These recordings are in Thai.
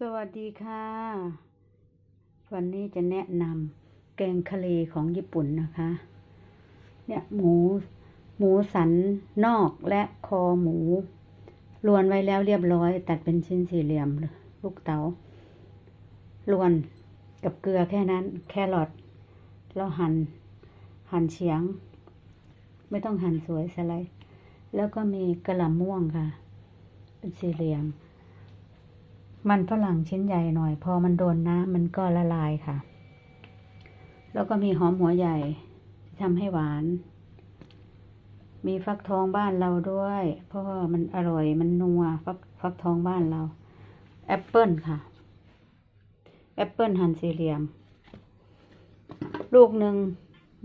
สวัสดีค่ะ วันนี้จะแนะนำแกงทะเลของญี่ปุ่นนะคะ เนี่ยหมู หมูสันนอกและคอหมู ลวนไว้แล้วเรียบร้อย ตัดเป็นชิ้นสี่เหลี่ยมลูกเต๋าลวนกับเกลือแค่นั้น แครอทแล้วหัน่นหั่นเฉียง ไม่ต้องหั่นสวยสไลด์แล้วก็มีกระหล่ำม่วงค่ะ เป็นสี่เหลี่ยม มันฝรั่งชิ้นใหญ่หน่อย พอมันโดนน้ำมันก็ละลายค่ะ แล้วก็มีหอมหัวใหญ่ทำให้หวาน มีฟักทองบ้านเราด้วย เพราะว่ามันอร่อยมันนัวฟักฟักทองบ้านเรา แอปเปิลค่ะ แอปเปิลหั่นสี่เหลี่ยม ลูกหนึ่ง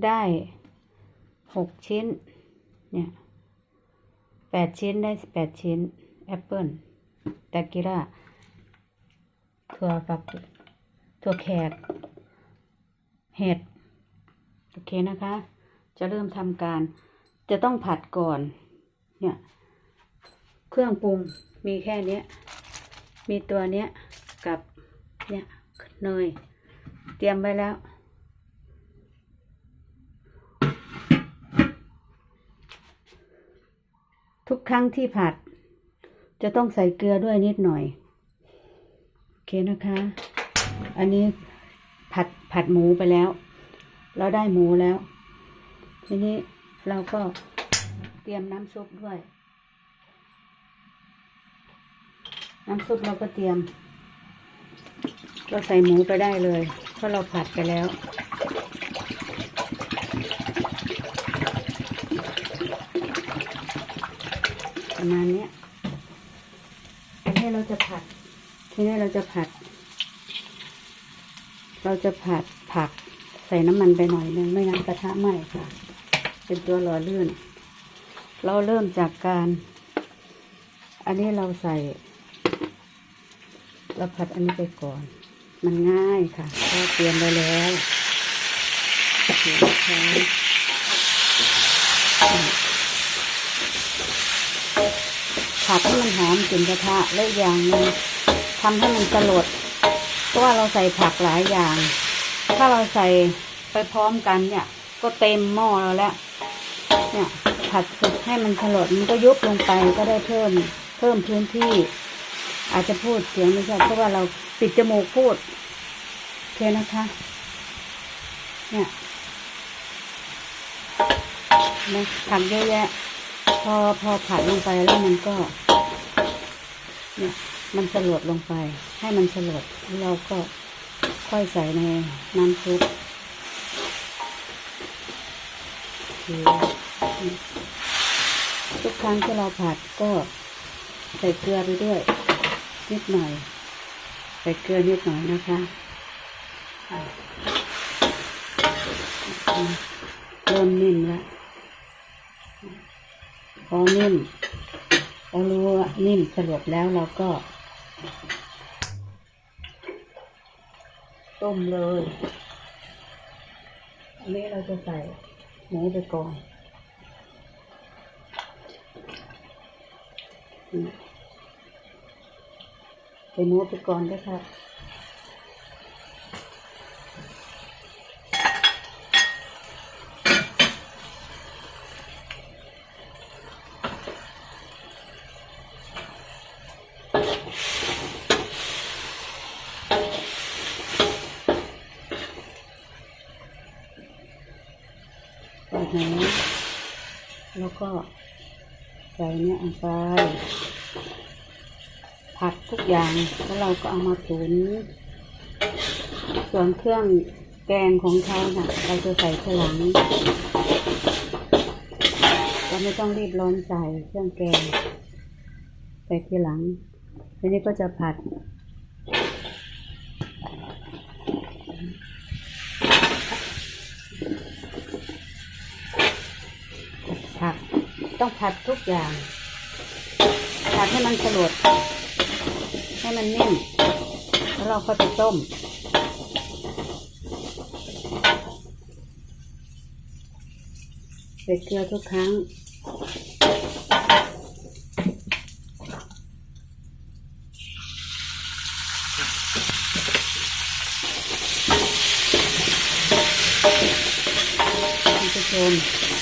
ได้หกชิ้น เนี่ยแปดชิ้นได้แปดชิ้น แอปเปิลตากิระ ถั่วฝักถั่วแขก เห็ด โอเคนะคะ จะเริ่มทำการ จะต้องผัดก่อน เนี่ย เครื่องปรุงมีแค่เนี้ยมีตัวเนี้ยกับเนี่ยเนย เตรียมไว้แล้ว ทุกครั้งที่ผัด จะต้องใส่เกลือด้วยนิดหน่อย เคนะคะ อันนี้ผัดผัดหมูไปแล้ว เราได้หมูแล้ว ทีนี้เราก็เตรียมน้ำซุปด้วย น้ำซุปเราก็เตรียม เราใส่หมูไปได้เลยเพราะเราผัดไปแล้วประมาณเนี้ยทีนี้เราจะผัด ทีนี้เราจะผัด เราจะผัดผักใส่น้ำมันไปหน่อยนึงไม่งั้นกระทะไหม้ค่ะ เป็นตัวหล่อลื่น เราเริ่มจากการ อันนี้เราใส่ เราผัดอันนี้ไปก่อน มันง่ายค่ะเราเตรียมไว้แล้วเดี๋ยวนะคะผัดให้มันหอมกลิ่นกระทะและอย่างนึง ทำให้มันสลดเพราะว่าเราใส่ผักหลายอย่าง ถ้าเราใส่ไปพร้อมกันเนี่ย ก็เต็มหม้อเราแล้ว เนี่ย ผัดสุกให้มันสลดมันก็ยุบลงไปก็ได้เพิ่มเพิ่มพื้นที่ อาจจะพูดเสียงไม่ชัดเพราะว่าเราปิดจมูกพูดโอเคนะคะ เนี่ยนะผักเยอะแยะ พอพอผัดลงไปแล้วมันก็ เนี่ย มันสลดลงไป ให้มันสลดเราก็ค่อยใส่ในน้ำซุปทุกครั้งที่เราผัดก็ใส่เกลือไปด้วย นิดหน่อย ใส่เกลือนิดหน่อยนะคะเริ่มนิ่มแล้วพอนิ่มเรารู้ว่านิ่มสลบแล้วเราก็ ต้มเลย อันนี้เราจะใส่หมูไปก่อนใส่หมูไปก่อนด้วยค่ะ ใส่หมูแล้วก็ใส่เนี่ยลงไปผัดทุกอย่างแล้วเราก็เอามาตุ๋นส่วนเครื่องแกงของเขาน่ะ เราจะใส่ทีหลังเราไม่ต้องรีบร้อนใส่เครื่องแกงใส่ทีหลังทีนี้ก็จะผัด ต้องผัดทุกอย่าง ผัดให้มันสลดให้มันนิ่มแล้วเราก็จะต้ม ใส่เกลือทุกครั้งคุณผู้ชม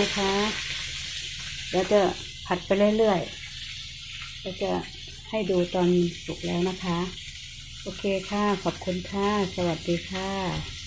นะคะแล้วจะผัดไปเรื่อยๆแล้วจะให้ดูตอนสุกแล้วนะคะ โอเคค่ะ ขอบคุณค่ะ สวัสดีค่ะ